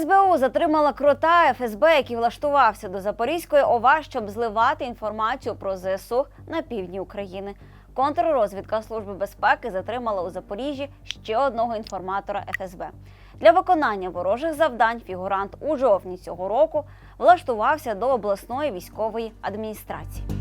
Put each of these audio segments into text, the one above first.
СБУ затримала крота ФСБ, який влаштувався до Запорізької ОВА, щоб зливати інформацію про ЗСУ на півдні України. Контррозвідка Служби безпеки затримала у Запоріжжі ще одного інформатора ФСБ. Для виконання ворожих завдань фігурант у жовтні цього року влаштувався до обласної військової адміністрації.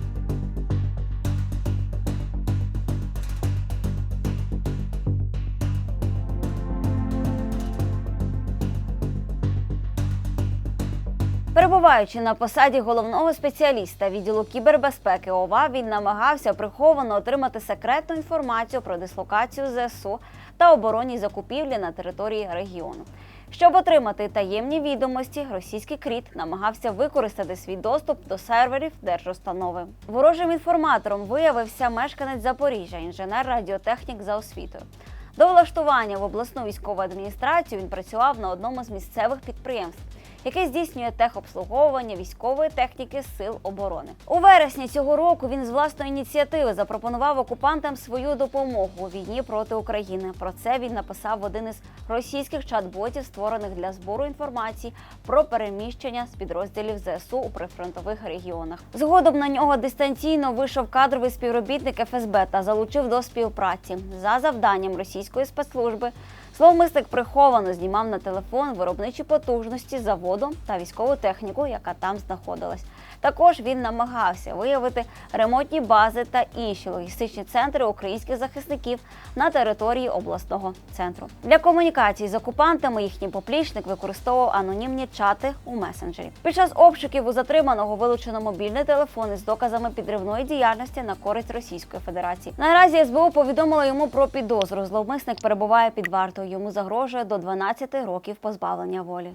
Перебуваючи на посаді головного спеціаліста відділу кібербезпеки ОВА, він намагався приховано отримати секретну інформацію про дислокацію ЗСУ та оборонні закупівлі на території регіону. Щоб отримати таємні відомості, російський кріт намагався використати свій доступ до серверів держустанови. Ворожим інформатором виявився мешканець Запоріжжя, інженер-радіотехнік за освітою. До влаштування в обласну військову адміністрацію він працював на одному з місцевих підприємств, яке здійснює техобслуговування військової техніки Сил оборони. У вересні цього року він з власної ініціативи запропонував окупантам свою допомогу у війні проти України. Про це він написав в один із російських чат-ботів, створених для збору інформації про переміщення з підрозділів ЗСУ у прифронтових регіонах. Згодом на нього дистанційно вийшов кадровий співробітник ФСБ та залучив до співпраці за завданням російської спецслужби. Зловмисник приховано знімав на телефон виробничі потужності заводу та військову техніку, яка там знаходилась. Також він намагався виявити ремонтні бази та інші логістичні центри українських захисників на території обласного центру. Для комунікації з окупантами їхній поплічник використовував анонімні чати у месенджері. Під час обшуків у затриманого вилучено мобільний телефон із доказами підривної діяльності на користь Російської Федерації. Наразі СБУ повідомила йому про підозру. Зловмисник перебуває під вартою. Йому загрожує до 12 років позбавлення волі.